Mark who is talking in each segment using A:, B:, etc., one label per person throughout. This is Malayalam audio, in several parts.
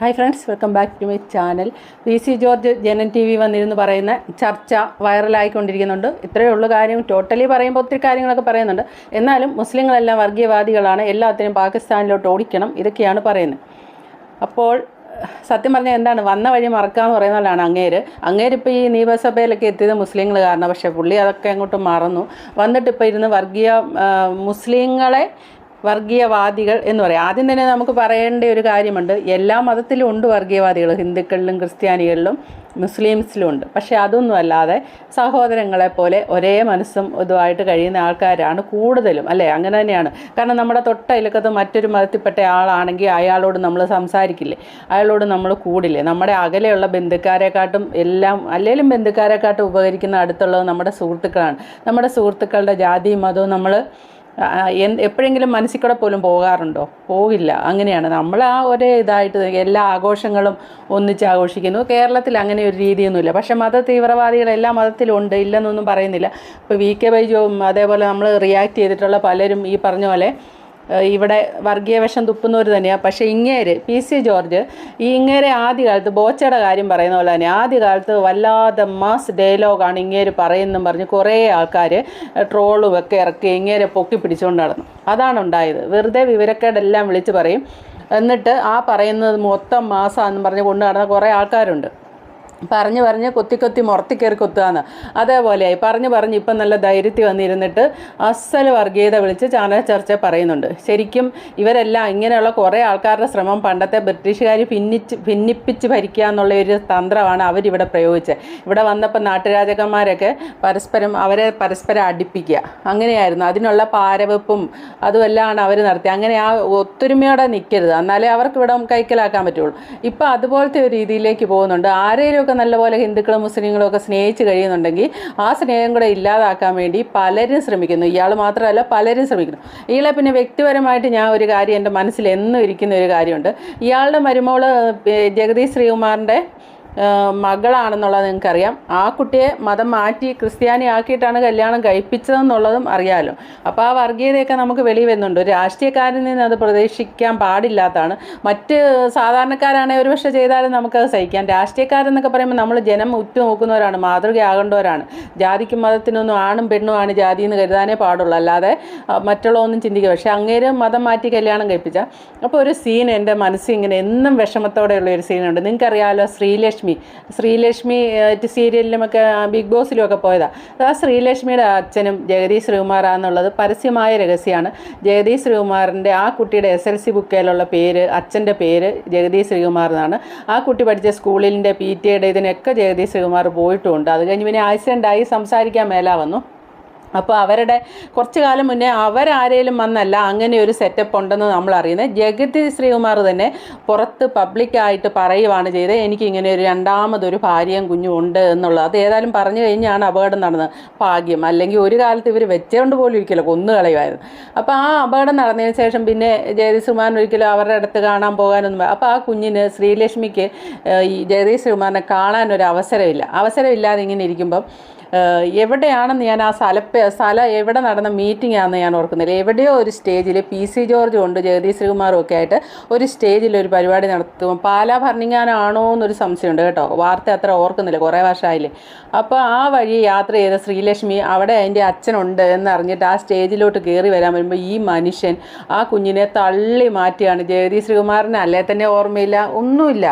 A: Hi friends welcome back to my channel P C George Janam T V വന്നിരുന്ന് പറയുന്ന ചർച്ച വൈറലായിക്കൊണ്ടിരിക്കുന്നുണ്ട്. ഇത്രയേ ഉള്ളൂ കാര്യം. ടോട്ടലി പറയുമ്പോൾ ഒത്തിരി കാര്യങ്ങളൊക്കെ പറയുന്നുണ്ട്. എന്നാലും മുസ്ലിങ്ങളെല്ലാം വർഗീയവാദികളാണ്. എല്ലാത്തിനും പാകിസ്ഥാനിലോട്ട് ഓടിക്കണം. ഇതൊക്കെയാണ് പറയുന്നത്. അപ്പോൾ സത്യം പറഞ്ഞാൽ എന്താണ്? വന്ന വഴി മറക്കാമെന്ന് പറയുന്നതാണ് അങ്ങേര്. അങ്ങേര് ഇപ്പോൾ ഈ നിയമസഭയിലൊക്കെ എത്തിയത് മുസ്ലിങ്ങൾ കാരണം. പക്ഷേ പുള്ളി അതൊക്കെ അങ്ങോട്ട് മറന്നു. വന്നിട്ട് ഇപ്പോൾ ഇരുന്ന് വർഗീയ മുസ്ലിങ്ങളെ വർഗീയവാദികൾ എന്ന് പറയാം. ആദ്യം തന്നെ നമുക്ക് പറയേണ്ട ഒരു കാര്യമുണ്ട്. എല്ലാ മതത്തിലും ഉണ്ട് വർഗീയവാദികൾ. ഹിന്ദുക്കളിലും ക്രിസ്ത്യാനികളിലും മുസ്ലിംസിലും ഉണ്ട്. പക്ഷേ അതൊന്നും അല്ലാതെ സഹോദരങ്ങളെ പോലെ ഒരേ മനസ്സും ഇതുമായിട്ട് കഴിയുന്ന ആൾക്കാരാണ് കൂടുതലും അല്ലേ? അങ്ങനെ തന്നെയാണ്. കാരണം നമ്മുടെ തൊട്ടയലക്കത്ത് മറ്റൊരു മതത്തിൽപ്പെട്ട ആളാണെങ്കിൽ അയാളോട് നമ്മൾ സംസാരിക്കില്ലേ? അയാളോട് നമ്മൾ കൂടില്ലേ? നമ്മുടെ അകലെയുള്ള ബന്ധുക്കാരെക്കാട്ടും എല്ലാം അല്ലെങ്കിലും ബന്ധുക്കാരെക്കാട്ടും ഉപകരിക്കുന്ന അടുത്തുള്ളത് നമ്മുടെ സുഹൃത്തുക്കളാണ്. നമ്മുടെ സുഹൃത്തുക്കളുടെ ജാതിയും മതവും നമ്മൾ എപ്പോഴെങ്കിലും മനസ്സിൽ കൂടെ പോലും പോകാറുണ്ടോ? പോകില്ല. അങ്ങനെയാണ്. നമ്മൾ ആ ഒരേ ഇതായിട്ട് എല്ലാ ആഘോഷങ്ങളും ഒന്നിച്ച് ആഘോഷിക്കുന്നു. കേരളത്തിൽ അങ്ങനെ ഒരു രീതിയൊന്നുമില്ല. പക്ഷേ മത തീവ്രവാദികൾ എല്ലാ മതത്തിലും ഉണ്ട് ഇല്ലെന്നൊന്നും പറയുന്നില്ല. ഇപ്പോൾ വി കെ ബൈജുവും അതേപോലെ നമ്മൾ റിയാക്ട് ചെയ്തിട്ടുള്ള പലരും ഈ പറഞ്ഞ പോലെ ഇവിടെ വർഗീയ വിഷം തുപ്പുന്നവർ തന്നെയാണ് പക്ഷേ ഇങ്ങേര് പി സി ജോർജ് ഈ ഇങ്ങേരെ ആദ്യകാലത്ത് ബോച്ചയുടെ കാര്യം പറയുന്ന പോലെ തന്നെ ആദ്യകാലത്ത് വല്ലാതെ മാസ് ഡയലോഗാണ് ഇങ്ങേര് പറയുന്നെന്നും പറഞ്ഞ് കുറേ ആൾക്കാർ ട്രോളും ഒക്കെ ഇറക്കി ഇങ്ങേരെ പൊക്കി പിടിച്ചുകൊണ്ട് നടന്നു. അതാണ് ഉണ്ടായത്. വെറുതെ വിവരക്കേടെല്ലാം വിളിച്ച് പറയും. എന്നിട്ട് ആ പറയുന്നത് മൊത്തം മാസമാണെന്ന് പറഞ്ഞ് കൊണ്ടു നടന്ന കുറേ ആൾക്കാരുണ്ട്. പറഞ്ഞ് പറഞ്ഞ് കൊത്തി കൊത്തി മുറത്തി കയറി കൊത്തുകയെന്ന് അതേപോലെയായി പറഞ്ഞ് പറഞ്ഞ് ഇപ്പം നല്ല ധൈര്യത്തിൽ വന്നിരുന്നിട്ട് അസൽ വർഗീയത വിളിച്ച് ചാനൽ ചർച്ച പറയുന്നുണ്ട്. ശരിക്കും ഇവരെല്ലാം ഇങ്ങനെയുള്ള കുറേ ആൾക്കാരുടെ ശ്രമം പണ്ടത്തെ ബ്രിട്ടീഷുകാർ ഭിന്നിച്ച് ഭിന്നിപ്പിച്ച് ഭരിക്കുക എന്നുള്ള ഒരു തന്ത്രമാണ് അവരിവിടെ പ്രയോഗിച്ചത്. ഇവിടെ വന്നപ്പോൾ നാട്ടുരാജകന്മാരൊക്കെ പരസ്പരം അവരെ പരസ്പരം അടിപ്പിക്കുക. അങ്ങനെയായിരുന്നു. അതിനുള്ള പാരവെപ്പും അതുമെല്ലാമാണ് അവർ നടത്തിയത്. അങ്ങനെ ആ ഒത്തൊരുമയോടെ നിൽക്കരുത് എന്നാലേ അവർക്ക് ഇവിടെ കൈക്കലാക്കാൻ പറ്റുള്ളൂ. ഇപ്പം അതുപോലത്തെ ഒരു രീതിയിലേക്ക് പോകുന്നുണ്ട്. ആരെങ്കിലുമൊക്കെ നല്ലപോലെ ഹിന്ദുക്കളും മുസ്ലിങ്ങളും ഒക്കെ സ്നേഹിച്ച് കഴിയുന്നുണ്ടെങ്കിൽ ആ സ്നേഹം കൂടെ ഇല്ലാതാക്കാൻ വേണ്ടി പലരും ശ്രമിക്കുന്നു. ഇയാൾ മാത്രമല്ല പലരും ശ്രമിക്കുന്നു. ഇയാളെ പിന്നെ വ്യക്തിപരമായിട്ട് ഞാൻ ഒരു കാര്യം എന്റെ മനസ്സിൽ എന്നും ഇരിക്കുന്ന ഒരു കാര്യമുണ്ട്. ഇയാളുടെ മരുമോൾ ജഗദീഷ് ശ്രീകുമാറിന്റെ മകളാണെന്നുള്ളത് നിങ്ങൾക്കറിയാം. ആ കുട്ടിയെ മതം മാറ്റി ക്രിസ്ത്യാനി ആക്കിയിട്ടാണ് കല്യാണം കഴിപ്പിച്ചതെന്നുള്ളതും അറിയാമല്ലോ അപ്പോൾ ആ വർഗീയതയൊക്കെ നമുക്ക് വെളി വരുന്നുണ്ട്. രാഷ്ട്രീയക്കാരിൽ നിന്ന് അത് പ്രതീക്ഷിക്കാൻ പാടില്ലാത്തതാണ്. മറ്റ് സാധാരണക്കാരാണെങ്കിൽ ഒരു പക്ഷേ ചെയ്താലും നമുക്കത് സഹിക്കാം. രാഷ്ട്രീയക്കാരെന്നൊക്കെ പറയുമ്പോൾ നമ്മൾ ജനം ഉറ്റുനോക്കുന്നവരാണ് മാതൃകയാകേണ്ടവരാണ്. ജാതിക്കും മതത്തിനൊന്നും ആണും പെണ്ണും ആണ് ജാതി എന്ന് കരുതാനേ പാടുള്ളൂ. അല്ലാതെ ആ, മറ്റുള്ള ഒന്നും ചിന്തിക്കുക പക്ഷേ അങ്ങേര് മതം മാറ്റി കല്യാണം കഴിപ്പിച്ച. അപ്പോൾ ഒരു സീൻ എന്റെ മനസ്സിൽ ഇങ്ങനെ എന്നും വിഷമത്തോടെയുള്ള ഒരു സീനുണ്ട് നിങ്ങൾക്കറിയാമല്ലോ ശ്രീലക്ഷ്മി ശ്രീലക്ഷ്മി. ശ്രീലക്ഷ്മി സീരിയലിലുമൊക്കെ ബിഗ് ബോസിലുമൊക്കെ പോയതാണ് ആ ശ്രീലക്ഷ്മിയുടെ അച്ഛനും ജഗദീഷ് ശ്രീകുമാറാന്നുള്ളത് പരസ്യമായ രഹസ്യമാണ് ജഗദീഷ് ശ്രീകുമാറിന്റെ ആ കുട്ടിയുടെ എസ് എൽ സി ബുക്കിലുള്ള പേര് അച്ഛന്റെ പേര് ജഗദീഷ് ശ്രീകുമാർ എന്നാണ്. ആ കുട്ടി പഠിച്ച സ്കൂളിന്റെ പി ടി എയുടെ ഇതിനൊക്കെ ജഗദീഷ് ശ്രീകുമാർ പോയിട്ടുമുണ്ട് അത് കഴിഞ്ഞ് പിന്നെ ആക്സിഡന്റായി സംസാരിക്കാൻ മേലാ വന്നു. അപ്പോൾ അവരുടെ കുറച്ച് കാലം മുന്നേ അവരാരേലും വന്നല്ല അങ്ങനെ ഒരു സെറ്റപ്പ് ഉണ്ടെന്ന് നമ്മൾ അറിയുന്നത്. ജഗതി ശ്രീകുമാർ തന്നെ പുറത്ത് പബ്ലിക്കായിട്ട് പറയുവാണ് ചെയ്തത് എനിക്ക് ഇങ്ങനെ ഒരു രണ്ടാമതൊരു ഭാര്യയും കുഞ്ഞും ഉണ്ട് എന്നുള്ളത്. അത് ഏതായാലും പറഞ്ഞു കഴിഞ്ഞാണ് അപകടം നടന്നത്. ഭാഗ്യം. അല്ലെങ്കിൽ ഒരു കാലത്ത് ഇവർ വെച്ചുകൊണ്ട് പോലും ഇരിക്കില്ല കൊന്നു കളയുമായിരുന്നു. അപ്പോൾ ആ അപകടം നടന്നതിന് ശേഷം പിന്നെ ജഗതി ശ്രീകുമാറിന് ഒരിക്കലും അവരുടെ അടുത്ത് കാണാൻ പോകാനൊന്നും അപ്പോൾ ആ കുഞ്ഞിന് ശ്രീലക്ഷ്മിക്ക് ഈ ജഗതി ശ്രീകുമാറിനെ കാണാനൊരു അവസരമില്ല. അവസരമില്ലാതെ ഇങ്ങനെ ഇരിക്കുമ്പം എവിടെയാണെന്ന് ഞാൻ ആ സ്ഥലപ്പേ സ്ഥലം എവിടെ നടന്ന മീറ്റിംഗ് ആണെന്ന് ഞാൻ ഓർക്കുന്നില്ല. എവിടെയോ ഒരു സ്റ്റേജിൽ പി സി ജോർജും ഉണ്ട് ജഗദീഷ് ശ്രീകുമാറും ഒക്കെ ആയിട്ട് ഒരു സ്റ്റേജിൽ ഒരു പരിപാടി നടത്തും. പാലാ ഭരണിങ്ങാനാണോ എന്നൊരു സംശയമുണ്ട് കേട്ടോ. വാർത്ത അത്ര ഓർക്കുന്നില്ല കുറേ വർഷമായില്ലേ. അപ്പോൾ ആ വഴി യാത്ര ചെയ്ത ശ്രീലക്ഷ്മി അവിടെ അതിന്റെ അച്ഛനുണ്ട് എന്നറിഞ്ഞിട്ട് ആ സ്റ്റേജിലോട്ട് കയറി വരാൻ വരുമ്പോൾ ഈ മനുഷ്യൻ ആ കുഞ്ഞിനെ തള്ളി മാറ്റിയാണ്. ജഗദീഷ് ശ്രീകുമാറിന് അല്ലേ തന്നെ ഓർമ്മയില്ല? ഒന്നുമില്ല.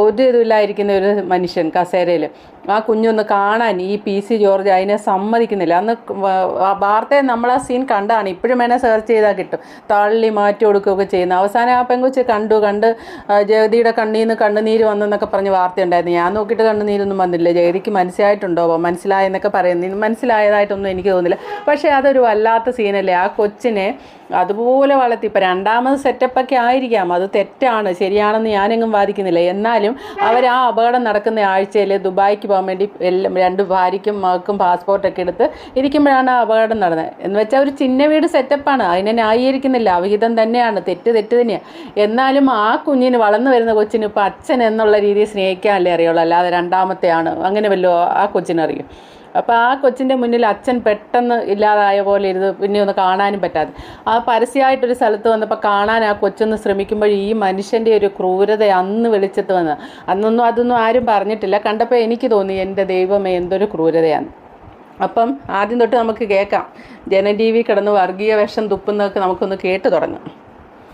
A: ഒരു ഇതുമില്ലായിരിക്കുന്ന ഒരു മനുഷ്യൻ കസേരയിൽ. ആ കുഞ്ഞൊന്ന് കാണാൻ ഈ പി സി ജോർജ് അതിനെ സമ്മതിക്കുന്നില്ല. അന്ന് വാർത്തയെ നമ്മൾ ആ സീൻ കണ്ടാണ്. ഇപ്പോഴും വേണേൽ സെർച്ച് ചെയ്താൽ കിട്ടും. തള്ളി മാറ്റി കൊടുക്കുകയൊക്കെ ചെയ്യുന്ന. അവസാനം ആ പെങ്കുച്ച് കണ്ടു കണ്ട് ജഗതിയുടെ കണ്ണിൽ നിന്ന് കണ്ണുനീര് വന്നെന്നൊക്കെ പറഞ്ഞ് വാർത്ത ഉണ്ടായിരുന്നു ഞാൻ നോക്കിയിട്ട് കണ്ണുനീരൊന്നും വന്നില്ല. ജഗതിക്ക് മനസ്സിലായിട്ടുണ്ടോ? മനസ്സിലായെന്നൊക്കെ പറയുന്നു. മനസ്സിലായതായിട്ടൊന്നും എനിക്ക് തോന്നുന്നില്ല. പക്ഷേ അതൊരു വല്ലാത്ത സീനല്ലേ? ആ കൊച്ചിനെ അതുപോലെ വളർത്തി. ഇപ്പം രണ്ടാമത് സെറ്റപ്പൊക്കെ ആയിരിക്കാം. അത് തെറ്റാണ്. ശരിയാണെന്ന് ഞാനെങ്ങും വാദിക്കുന്നില്ല. എന്നാലും അവർ ആ അപകടം നടക്കുന്ന ആഴ്ചയിൽ ദുബായിക്ക് പോകാൻ വേണ്ടി എല്ലാം രണ്ട് ഭാര്യയ്ക്കും മകൾക്കും പാസ്പോർട്ടൊക്കെ എടുത്ത് ഇരിക്കുമ്പോഴാണ് ആ അപകടം നടന്നത്. എന്ന് വെച്ചാൽ ഒരു ചിന്ന വീട് സെറ്റപ്പാണ്. അതിനെ ന്യായീകരിക്കുന്നില്ല. അവിഹിതം തന്നെയാണ്. തെറ്റ് തെറ്റ് തന്നെയാണ് എന്നാലും ആ കുഞ്ഞിന് വളർന്നു വരുന്ന കൊച്ചിന് ഇപ്പം അച്ഛൻ എന്നുള്ള രീതിയിൽ സ്നേഹിക്കാനല്ലേ അറിയുള്ളൂ. അല്ലാതെ രണ്ടാമത്തെയാണ്. അങ്ങനെ വല്ലോ ആ കൊച്ചിനറിയും. അപ്പോൾ ആ കൊച്ചിന്റെ മുന്നിൽ അച്ഛൻ പെട്ടെന്ന് ഇല്ലാതായ പോലെ ഇരുന്ന് പിന്നെ ഒന്ന് കാണാനും പറ്റാതെ. ആ പരസ്യമായിട്ടൊരു സ്ഥലത്ത് വന്നപ്പോൾ കാണാൻ ആ കൊച്ചൊന്ന് ശ്രമിക്കുമ്പോൾ ഈ മനുഷ്യന്റെ ഒരു ക്രൂരത അന്ന് വെളിച്ചത്ത് വന്ന്. അന്നൊന്നും അതൊന്നും ആരും പറഞ്ഞിട്ടില്ല. കണ്ടപ്പോൾ എനിക്ക് തോന്നി എന്റെ ദൈവമേ എന്തൊരു ക്രൂരതയാണ്. അപ്പം ആദ്യം തൊട്ട് നമുക്ക് കേൾക്കാം. ജന കിടന്ന് വർഗീയ വിഷം തുപ്പുന്നതൊക്കെ നമുക്കൊന്ന് കേട്ട് തുടങ്ങും.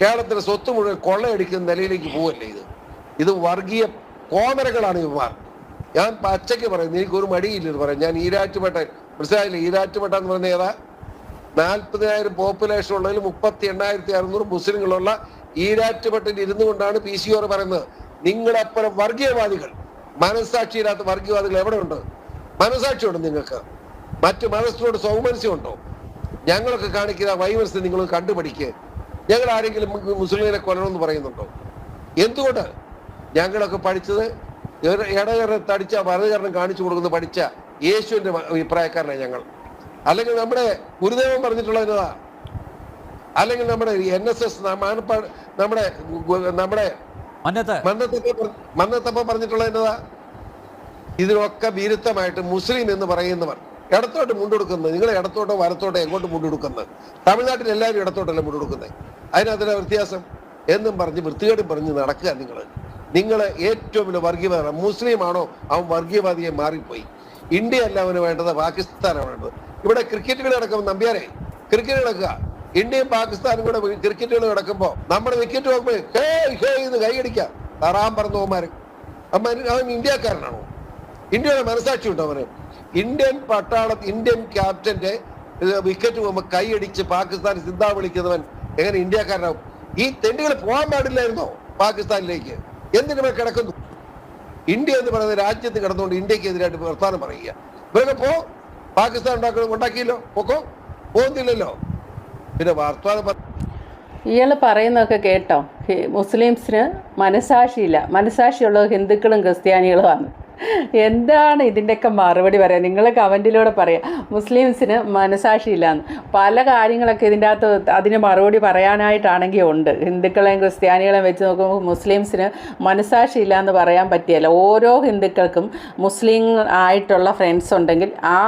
B: കേരളത്തിലെ സ്വത്ത് മുഴുവൻ കൊള്ളയടിക്കുന്ന നിലയിലേക്ക് പോവല്ലേ ഇത്? ഇത് വർഗീയ കോമരകളാണ് ഇവന്മാർ. ഞാൻ പച്ചയ്ക്ക് പറയുന്നു എനിക്ക് ഒരു മടിയില്ലെന്ന് പറയാം. ഞാൻ ഈരാറ്റുപേട്ട മനസ്സിലായില്ലേ? ഈരാറ്റുപേട്ട എന്ന് പറഞ്ഞ ഏതാ? നാൽപ്പതിനായിരം പോപ്പുലേഷൻ ഉള്ളതിൽ മുപ്പത്തി എണ്ണായിരത്തി അറുന്നൂറ് മുസ്ലിങ്ങളുള്ള ഈരാറ്റുപെട്ടിൽ ഇരുന്നു കൊണ്ടാണ് പി സി ഓർ പറയുന്നത്. നിങ്ങളപ്പുറം വർഗീയവാദികൾ മനസ്സാക്ഷിയില്ലാത്ത വർഗീയവാദികൾ എവിടെ ഉണ്ട് മനസ്സാക്ഷിയുണ്ട് നിങ്ങൾക്ക്? മറ്റു മനസ്സിനോട് സൗമനസ്യമുണ്ടോ? ഞങ്ങളൊക്കെ കാണിക്കുന്ന വൈമനസ്യം നിങ്ങൾ കണ്ടുപിടിക്കുക ഞങ്ങൾ ആരെങ്കിലും മുസ്ലിങ്ങളെ കൊല്ലണമെന്ന് പറയുന്നുണ്ടോ? എന്തുകൊണ്ട്? ഞങ്ങളൊക്കെ പഠിച്ചത് ഇട- ഇടകരണം തടിച്ച വലതുകരണം കാണിച്ചു കൊടുക്കുന്ന പഠിച്ച യേശുവിന്റെ അഭിപ്രായക്കാരനാണ് ഞങ്ങൾ. അല്ലെങ്കിൽ നമ്മുടെ ഗുരുദേവൻ പറഞ്ഞിട്ടുള്ള എന്നതാ അല്ലെങ്കിൽ നമ്മുടെ എൻ എസ് എസ് നമ്മുടെ നമ്മുടെ
C: മന്നത്ത്.
B: മന്നത്തപ്പ പറഞ്ഞിട്ടുള്ള എന്നതാ ഇതിനൊക്കെ വിരുദ്ധമായിട്ട് മുസ്ലിം എന്ന് പറയുന്നവർ ഇടത്തോട്ട് മുണ്ടെടുക്കുന്നത് നിങ്ങൾ ഇടത്തോട്ടോ വലത്തോട്ടോ എങ്ങോട്ട് മുണ്ടെടുക്കുന്നത്? തമിഴ്നാട്ടിൽ എല്ലാവരും ഇടത്തോട്ടല്ല മുണ്ടെടുക്കുന്നത്? അതിനകത്തിന്റെ വ്യത്യാസം? എന്നും പറഞ്ഞ് വൃത്തികേടും പറഞ്ഞ് നടക്കുക നിങ്ങൾ. നിങ്ങൾ ഏറ്റവും വലിയ വർഗീയവാദ മുസ്ലിമാണോ? അവൻ വർഗീയവാദിയെ മാറിപ്പോയി. ഇന്ത്യ അല്ല അവന് വേണ്ടത് പാകിസ്ഥാനാണ് വേണ്ടത്. ഇവിടെ ക്രിക്കറ്റ് കളി നടക്കുമ്പോൾ നമ്പ്യാരെ ക്രിക്കറ്റ് നടക്കുക. ഇന്ത്യയും പാകിസ്ഥാനും കൂടെ ക്രിക്കറ്റ് കളി നടക്കുമ്പോൾ നമ്മുടെ വിക്കറ്റ് നോക്കുമ്പോൾ ഹേ ഹേ എന്ന് കൈയടിക്കാം തറാൻ അവൻ ഇന്ത്യക്കാരനാണോ? ഇന്ത്യയുടെ മനസാക്ഷി ഉണ്ടോ അവന്? ഇന്ത്യൻ പട്ടാള ഇന്ത്യൻ ക്യാപ്റ്റന്റെ വിക്കറ്റ് പോകുമ്പോൾ കൈയടിച്ച് പാകിസ്ഥാൻ സിദ്ധാ വിളിക്കുന്നവൻ എങ്ങനെ ഇന്ത്യക്കാരനാവും? ഈ തെണ്ടികൾ പോകാൻ പാടില്ലായിരുന്നോ പാകിസ്ഥാനിലേക്ക്? എന്തിനു കിടക്കുന്നു? ഇന്ത്യ എന്ന് പറയുന്ന രാജ്യത്ത് കിടന്നുകൊണ്ട് ഇന്ത്യയ്ക്ക് എതിരായിട്ട് വർത്താനം പറയുക. ഇവരൊക്കെ പോ പാകിസ്ഥാൻ ഉണ്ടാക്കണം ഉണ്ടാക്കിയല്ലോ? പൊക്കോ? പോകുന്നില്ലല്ലോ. പിന്നെ വർത്താനം
A: ഇയാൾ പറയുന്നതൊക്കെ കേട്ടോ. മുസ്ലിംസിന് മനസാക്ഷിയില്ല. മനസാക്ഷിയുള്ളത് ഹിന്ദുക്കളും ക്രിസ്ത്യാനികളുമാണ് എന്താണ് ഇതിന്റെയൊക്കെ മറുപടി പറയാം? നിങ്ങൾ കമന്റിലൂടെ പറയാം മുസ്ലിംസിന് മനസാക്ഷിയില്ലാന്ന്. പല കാര്യങ്ങളൊക്കെ ഇതിന്റെ അകത്ത് അതിന് മറുപടി പറയാനായിട്ടാണെങ്കിൽ ഉണ്ട്. ഹിന്ദുക്കളെയും ക്രിസ്ത്യാനികളെയും വെച്ച് നോക്കുമ്പോൾ മുസ്ലിംസിന് മനസാക്ഷിയില്ല എന്ന് പറയാൻ പറ്റിയല്ല. ഓരോ ഹിന്ദുക്കൾക്കും മുസ്ലിം ആയിട്ടുള്ള ഫ്രണ്ട്സ് ഉണ്ടെങ്കിൽ ആ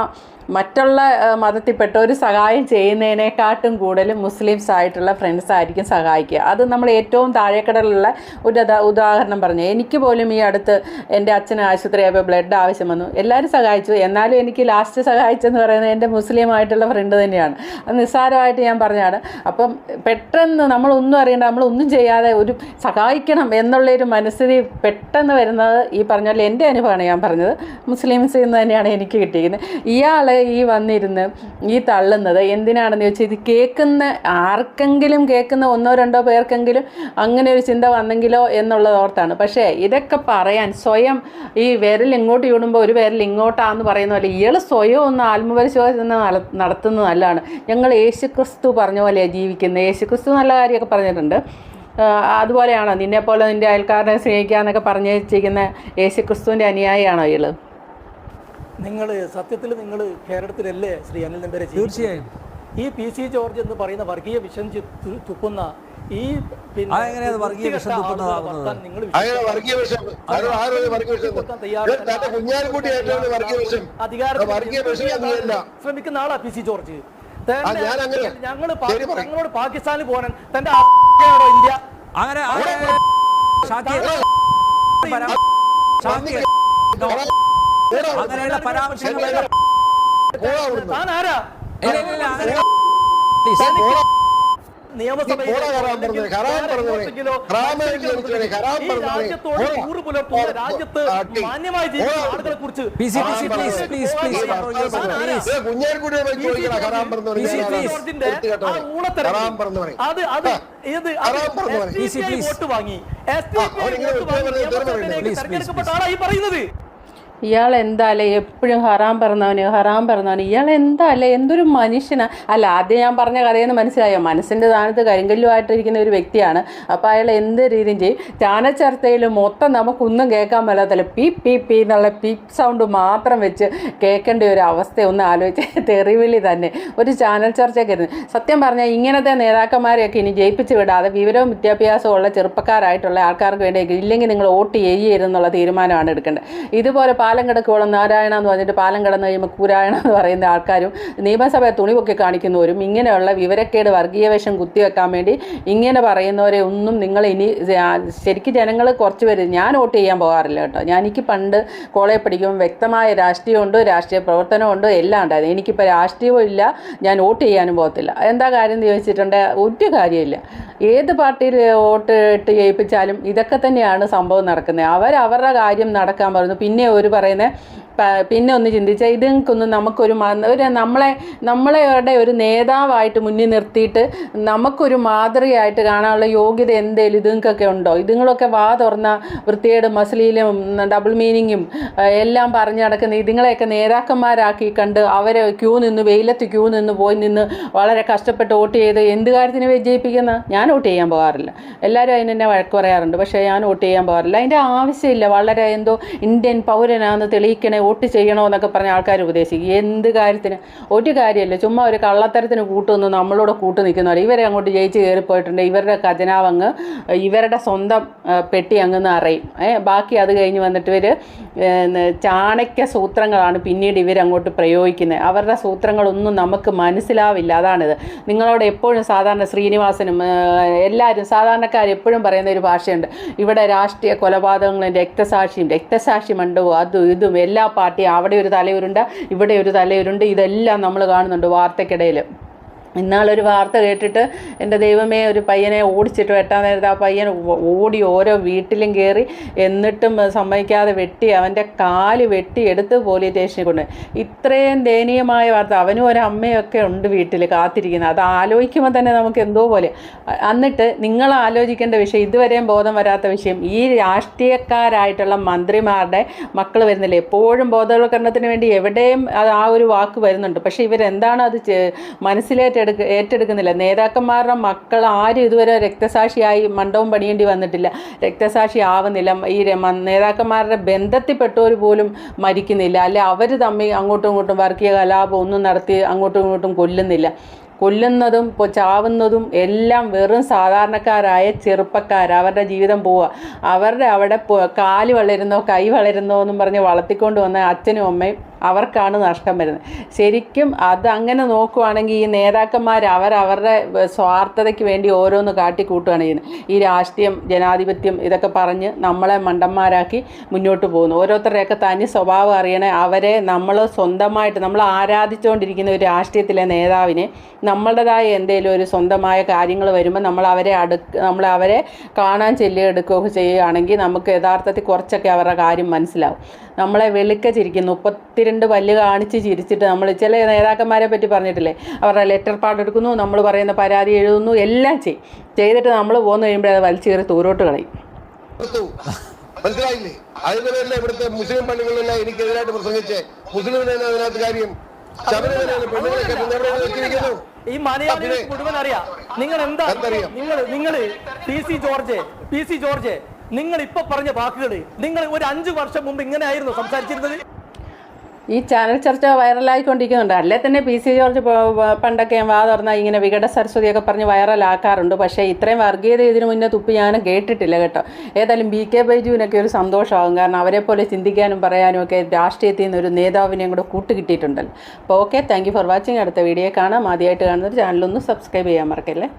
A: മറ്റുള്ള മതത്തിൽപ്പെട്ട ഒരു സഹായം ചെയ്യുന്നതിനെക്കാട്ടും കൂടുതൽ മുസ്ലിംസ് ആയിട്ടുള്ള ഫ്രണ്ട്സ് ആയിരിക്കും സഹായിക്കുക. അത് നമ്മൾ ഏറ്റവും താഴേക്കടലുള്ള ഒരു ഉദാഹരണം പറഞ്ഞു. എനിക്ക് പോലും ഈ അടുത്ത് എന്റെ അച്ഛന് ആശുപത്രിയായപ്പോൾ ബ്ലഡ് ആവശ്യം വന്നു. എല്ലാവരും സഹായിച്ചു. എന്നാലും എനിക്ക് ലാസ്റ്റ് സഹായിച്ചെന്ന് പറയുന്നത് എന്റെ മുസ്ലിം ആയിട്ടുള്ള ഫ്രണ്ട് തന്നെയാണ്. അത് നിസ്സാരമായിട്ട് ഞാൻ പറഞ്ഞാണ് അപ്പം പെട്ടെന്ന് നമ്മളൊന്നും അറിയേണ്ട നമ്മളൊന്നും ചെയ്യാതെ ഒരു സഹായിക്കണം എന്നുള്ളൊരു മനസ്ഥിതി പെട്ടെന്ന് വരുന്നത് ഈ പറഞ്ഞ പോലെ എന്റെ അനുഭവമാണ് ഞാൻ പറഞ്ഞത്. മുസ്ലിംസിൽ നിന്ന് തന്നെയാണ് എനിക്ക് കിട്ടിയിരിക്കുന്നത്. ഇയാൾ ഈ വന്നിരുന്ന് ഈ തള്ളുന്നത് എന്തിനാണെന്ന് ചോദിച്ചാൽ ഇത് കേൾക്കുന്ന ആർക്കെങ്കിലും കേൾക്കുന്ന ഒന്നോ രണ്ടോ പേർക്കെങ്കിലും അങ്ങനെ ഒരു ചിന്ത വന്നെങ്കിലോ എന്നുള്ളത് ഓർത്താണ്. പക്ഷേ ഇതൊക്കെ പറയാൻ സ്വയം ഈ വിരൽ ഇങ്ങോട്ട് ചൂടുമ്പോൾ ഒരു വിരൽ ഇങ്ങോട്ടാന്ന് പറയുന്ന പോലെ ഇയാൾ സ്വയം ഒന്ന് ആത്മപരിശോധന നട- നടത്തുന്നത് നല്ലതാണ്. ഞങ്ങൾ യേശുക്രിസ്തു പറഞ്ഞ പോലെയാണ് ജീവിക്കുന്നത് യേശുക്രിസ്തു നല്ല കാര്യമൊക്കെ പറഞ്ഞിട്ടുണ്ട്. അതുപോലെയാണോ? നിന്നെപ്പോലെ നിന്റെ അയൽക്കാരനെ സ്നേഹിക്കുക എന്നൊക്കെ പറഞ്ഞു വെച്ചിരിക്കുന്ന യേശുക്രിസ്തുവിന്റെ അനുയായിയാണോ ഇയാൾ
D: നിങ്ങൾ സത്യത്തിൽ നിങ്ങൾ കേരളത്തിലല്ലേ ശ്രീ അനിൽ നമ്പരെ
C: തീർച്ചയായും.
D: ഈ പി സി ജോർജ് എന്ന് പറയുന്ന വർഗീയ വിഷം തുപ്പുന്ന ഈ
B: പിന്നെ
D: ശ്രമിക്കുന്ന ആളാ പി സി ജോർജ്. ഞങ്ങൾ. ഞങ്ങളോട് പാകിസ്ഥാനിൽ പോകാൻ തന്റെ ഇന്ത്യ?
C: അങ്ങനെ അങ്ങനെയുള്ള പരാമർശങ്ങൾ
D: രാജ്യത്ത് മാന്യമായി ജീവിക്കുന്ന. ആളുകളെ കുറിച്ച് അത് അത്
C: ഏത്.
D: വോട്ട് വാങ്ങി. എസ് വോട്ട് തെരഞ്ഞെടുക്കപ്പെട്ട പറയുന്നത്.
A: ഇയാൾ എന്താല്ലേ എപ്പോഴും ഹറാം പറഞ്ഞവന് ഹറാം പറഞ്ഞവന്. ഇയാൾ എന്താല്ലേ എന്തൊരു മനുഷ്യനാ. അല്ല ആദ്യം ഞാൻ പറഞ്ഞ കഥയെന്ന് മനസ്സിലായോ? മനസ്സിന്റെ സ്ഥാനത്ത് കരിങ്കല്ലുമായിട്ടിരിക്കുന്ന ഒരു വ്യക്തിയാണ്. അപ്പോൾ അയാൾ എന്ത് രീതിയും ചെയ്യും? ചാനച്ചർത്തയിൽ മൊത്തം നമുക്കൊന്നും കേൾക്കാൻ പറ്റാത്തല്ല പി പി പി എന്നുള്ള പി സൗണ്ട് മാത്രം വെച്ച് കേൾക്കേണ്ട ഒരു അവസ്ഥ ഒന്ന് ആലോചിച്ച് തെറിവിളി തന്നെ. ഒരു ചാനൽ ചർച്ചയൊക്കെ സത്യം പറഞ്ഞാൽ ഇങ്ങനത്തെ നേതാക്കന്മാരെയൊക്കെ ഇനി ജയിപ്പിച്ച് വിടാതെ വിവരവും വിദ്യാഭ്യാസവും ഉള്ള ചെറുപ്പക്കാരായിട്ടുള്ള ആൾക്കാർക്ക് വേണ്ടി ഇല്ലെങ്കിൽ നിങ്ങൾ വോട്ട് ചെയ്യരുന്നുള്ള തീരുമാനമാണ് എടുക്കേണ്ടത്. ഇതുപോലെ പാലം കിടക്കുവോളം നാരായണ എന്ന് പറഞ്ഞിട്ട് പാലം കിടന്നു കഴിയുമ്പോൾ കൂരായണ എന്ന് പറയുന്ന ആൾക്കാരും നിയമസഭയെ തുണിവൊക്കെ കാണിക്കുന്നവരും ഇങ്ങനെയുള്ള വിവരക്കേട് വർഗീയവേഷം കുത്തിവെക്കാൻ വേണ്ടി ഇങ്ങനെ പറയുന്നവരെ ഒന്നും നിങ്ങൾ ഇനി ശരിക്കും ജനങ്ങൾ കുറച്ച് പേര് ഞാൻ വോട്ട് ചെയ്യാൻ പോകാറില്ല കേട്ടോ. ഞാൻ എനിക്ക് പണ്ട് കോളേജ് പഠിക്കുമ്പോൾ വ്യക്തമായ രാഷ്ട്രീയമുണ്ട് രാഷ്ട്രീയ പ്രവർത്തനമുണ്ട് എല്ലാം ഉണ്ടായിരുന്നു. എനിക്കിപ്പോൾ രാഷ്ട്രീയവും ഇല്ല ഞാൻ വോട്ട് ചെയ്യാനും പോകത്തില്ല. എന്താ കാര്യം എന്ന് ചോദിച്ചിട്ടുണ്ട് ഒരു കാര്യമില്ല ഏത് പാർട്ടിയിൽ വോട്ട് ഇട്ട് ജയിപ്പിച്ചാലും ഇതൊക്കെ തന്നെയാണ് സംഭവം നടക്കുന്നത്. അവർ അവരുടെ കാര്യം നടക്കാൻ പറഞ്ഞു പിന്നെ ഒരു പറയുന്നത് പിന്നെ ഒന്ന് ചിന്തിച്ചാൽ ഇതുങ്ങൾക്കൊന്നും നമുക്കൊരു ഒരു നമ്മളെ നമ്മളെയുടെ ഒരു നേതാവായിട്ട് മുന്നിൽ നിർത്തിയിട്ട് നമുക്കൊരു മാതൃകയായിട്ട് കാണാനുള്ള യോഗ്യത എന്തേലും ഇതുങ്ങൾക്കൊക്കെ ഉണ്ടോ? ഇതുങ്ങളൊക്കെ വാ തുറന്ന വൃത്തിയേട് മസ്ലീലും ഡബിൾ മീനിങ്ങും എല്ലാം പറഞ്ഞു നടക്കുന്ന ഇതുങ്ങളെയൊക്കെ നേതാക്കന്മാരാക്കി കണ്ട് അവരെ ക്യൂ നിന്ന് വെയിലത്ത് ക്യൂ നിന്ന് പോയി നിന്ന് വളരെ കഷ്ടപ്പെട്ട് വോട്ട് ചെയ്ത് എന്ത് കാര്യത്തിന് വിജയിപ്പിക്കുന്ന ഞാൻ വോട്ട് ചെയ്യാൻ പോകാറില്ല. എല്ലാവരും അതിന് എന്നെ വഴക്ക് പറയാറുണ്ട്. പക്ഷേ ഞാൻ വോട്ട് ചെയ്യാൻ പോകാറില്ല. അതിന്റെ ആവശ്യമില്ല. വളരെ എന്തോ ഇന്ത്യൻ പൗരനാണെന്ന് തെളിയിക്കണേ വോട്ട് ചെയ്യണമെന്നൊക്കെ പറഞ്ഞ ആൾക്കാർ ഉപദേശിക്കും. എന്ത് കാര്യത്തിന്? ഒരു കാര്യമല്ല ചുമ്മാ ഒരു കള്ളത്തരത്തിന് കൂട്ടുനിന്ന് നമ്മളോട് കൂട്ടു നിൽക്കുന്നവർ ഇവരെ അങ്ങോട്ട് ജയിച്ച് കയറിപ്പോയിട്ടുണ്ട് ഇവരുടെ ഖജനാവങ്ങ് ഇവരുടെ സ്വന്തം പെട്ടി അങ്ങ് നിറയും. ബാക്കി അത് കഴിഞ്ഞ് വന്നിട്ട് ഇവർ ചാണക്യ സൂത്രങ്ങളാണ് പിന്നീട് ഇവരങ്ങോട്ട് പ്രയോഗിക്കുന്നത്. അവരുടെ സൂത്രങ്ങളൊന്നും നമുക്ക് മനസ്സിലാവില്ല. അതാണിത്. നിങ്ങളോട് എപ്പോഴും സാധാരണ ശ്രീനിവാസനും എല്ലാവരും സാധാരണക്കാർ എപ്പോഴും പറയുന്ന ഒരു ഭാഷയുണ്ട്. ഇവിടെ രാഷ്ട്രീയ കൊലപാതകങ്ങളും രക്തസാക്ഷിയും രക്തസാക്ഷി മണ്ഡപവും അതും ഇതും എല്ലാ പാർട്ടിയും അവിടെ ഒരു തലയുരുണ്ട് ഇവിടെ ഒരു തലയുരുണ്ട്. ഇതെല്ലാം നമ്മൾ കാണുന്നുണ്ട് വാർത്തക്കിടയിൽ ഇന്നാളൊരു വാർത്ത കേട്ടിട്ട് എന്റെ ദൈവമേ ഒരു പയ്യനെ ഓടിച്ചിട്ട് വെട്ടാൻ നേരത്തെ ആ പയ്യൻ ഓടി ഓരോ വീട്ടിലും കയറി എന്നിട്ടും സമ്മതിക്കാതെ വെട്ടി അവന്റെ കാൽ വെട്ടി എടുത്ത് പോലീസ് സ്റ്റേഷനിൽ കൊണ്ട് ഇത്രയും ദയനീയമായ വാർത്ത. അവനും ഒരു അമ്മയൊക്കെ ഉണ്ട് വീട്ടിൽ കാത്തിരിക്കുന്നത്. അത് ആലോചിക്കുമ്പോൾ തന്നെ നമുക്ക് എന്തോ പോലെ. എന്നിട്ട് നിങ്ങൾ ആലോചിക്കേണ്ട വിഷയം ഇതുവരെയും ബോധം വരാത്ത വിഷയം ഈ രാഷ്ട്രീയക്കാരായിട്ടുള്ള മന്ത്രിമാരുടെ മക്കൾ വരുന്നില്ല? എപ്പോഴും ബോധവൽക്കരണത്തിന് വേണ്ടി എവിടെയും ആ ഒരു വാക്ക് വരുന്നുണ്ട്. പക്ഷേ ഇവരെന്താണ് അത് ചെ- മനസ്സിലേറ്റെടുക്ക ഏറ്റെടുക്കുന്നില്ല. നേതാക്കന്മാരുടെ മക്കൾ ആരും ഇതുവരെ രക്തസാക്ഷിയായി മണ്ഡപം പണിയേണ്ടി വന്നിട്ടില്ല. രക്തസാക്ഷി ആവുന്നില്ല. ഈ നേതാക്കന്മാരുടെ ബന്ധത്തിൽപ്പെട്ടവർ പോലും മരിക്കുന്നില്ല. അല്ലെ അവർ തമ്മിൽ അങ്ങോട്ടും ഇങ്ങോട്ടും വർഗീയ കലാപം ഒന്നും നടത്തി അങ്ങോട്ടും ഇങ്ങോട്ടും കൊല്ലുന്നില്ല. കൊല്ലുന്നതും ഇപ്പോൾ ചാവുന്നതും എല്ലാം വെറും സാധാരണക്കാരായ ചെറുപ്പക്കാർ അവരുടെ ജീവിതം പോവുക. അവരുടെ അവിടെ കാൽ വളരുന്നോ കൈ വളരുന്നോ എന്നും പറഞ്ഞ് വളർത്തിക്കൊണ്ട് വന്ന അച്ഛനും അമ്മയും അവർക്കാണ് നഷ്ടം വരുന്നത്. ശരിക്കും അത് അങ്ങനെ നോക്കുവാണെങ്കിൽ ഈ നേതാക്കന്മാർ അവർ അവരുടെ സ്വാർത്ഥതയ്ക്ക് വേണ്ടി ഓരോന്ന് കാട്ടിക്കൂട്ടുകയാണ് ചെയ്യുന്നത്. ഈ രാഷ്ട്രീയം ജനാധിപത്യം ഇതൊക്കെ പറഞ്ഞ് നമ്മളെ മണ്ടന്മാരാക്കി മുന്നോട്ട് പോകുന്നു. ഓരോരുത്തരുടെയൊക്കെ തനി സ്വഭാവം അറിയണേ അവരെ നമ്മൾ സ്വന്തമായിട്ട് നമ്മൾ ആരാധിച്ചുകൊണ്ടിരിക്കുന്ന ഒരു രാഷ്ട്രീയത്തിലെ നേതാവിനെ നമ്മളുടേതായ എന്തെങ്കിലും ഒരു സ്വന്തമായ കാര്യങ്ങൾ വരുമ്പോൾ നമ്മൾ അവരെ അടുക്ക നമ്മൾ അവരെ കാണാൻ ചെല്ലുക എടുക്കുകയൊക്കെ ചെയ്യുകയാണെങ്കിൽ നമുക്ക് യഥാർത്ഥത്തിൽ കുറച്ചൊക്കെ അവരുടെ കാര്യം മനസ്സിലാവും. നമ്മളെ വെളുക്ക ചിരിക്കുന്നു. മുപ്പത്തിരണ്ട് പല്ല് കാണിച്ച് ചിരിച്ചിട്ട് നമ്മൾ ചില നേതാക്കന്മാരെ പറ്റി പറഞ്ഞിട്ടില്ലേ? അവരുടെ ലെറ്റർ പാർട്ട് എടുക്കുന്നു നമ്മൾ പറയുന്ന പരാതി എഴുതുന്നു എല്ലാം ചെയ്യും. ചെയ്തിട്ട് നമ്മൾ പോന്നു കഴിയുമ്പോഴേ അത് വലിച്ചു കയറി തൂരോട്ട് കളയും.
B: മനസ്സിലായില്ലേ? അതിന്റെ ഇവിടുത്തെ മുസ്ലിം പള്ളികളിലെല്ലാം എനിക്കെതിരായിട്ട് പ്രസംഗിച്ച്. മുസ്ലിമിനെ അതിനകത്ത് കാര്യം? ശബരിമലയിലെ പെണ്ണുങ്ങളെ കെട്ടുന്ന എവിടെ
D: ഈ മലയാളികൾക്ക് മുഴുവൻ അറിയാം. നിങ്ങൾ എന്താ നിങ്ങൾ നിങ്ങൾ P C George P C George നിങ്ങൾ ഇപ്പൊ പറഞ്ഞ വാക്കുകൾ നിങ്ങൾ ഒരു അഞ്ചു വർഷം മുമ്പ് ഇങ്ങനെ ആയിരുന്നു സംസാരിച്ചിരുന്നത്?
A: ഈ ചാനൽ ചർച്ച വൈറലായിക്കൊണ്ടിരിക്കുന്നുണ്ട്. അല്ലേ തന്നെ പി സി ജോർജ് പണ്ടൊക്കെ വാ തുറന്നാൽ ഇങ്ങനെ വികട സരസ്വതിയൊക്കെ പറഞ്ഞ് വൈറലാക്കാറുണ്ട്. പക്ഷേ ഇത്രയും വർഗീയത ഇതിനു മുന്നേ തുപ്പി ഞാൻ കേട്ടിട്ടില്ല കേട്ടോ. ഏതായാലും ബി കെ ബൈജുവിനൊക്കെ ഒരു സന്തോഷമാകും. കാരണം അവരെ പോലെ ചിന്തിക്കാനും പറയാനും ഒക്കെ രാഷ്ട്രീയത്തിൽ നിന്ന് ഒരു നേതാവിനെയും കൂടെ കൂട്ടുകിട്ടിയിട്ടുണ്ടല്ലോ. അപ്പോൾ ഓക്കെ താങ്ക് ഫോർ വാച്ചിങ്. അടുത്ത വീഡിയോ കാണാം. ആദ്യമായിട്ട് കാണുന്നൊരു ചാനലൊന്ന് സബ്സ്ക്രൈബ് ചെയ്യാൻ മറക്കല്ലേ?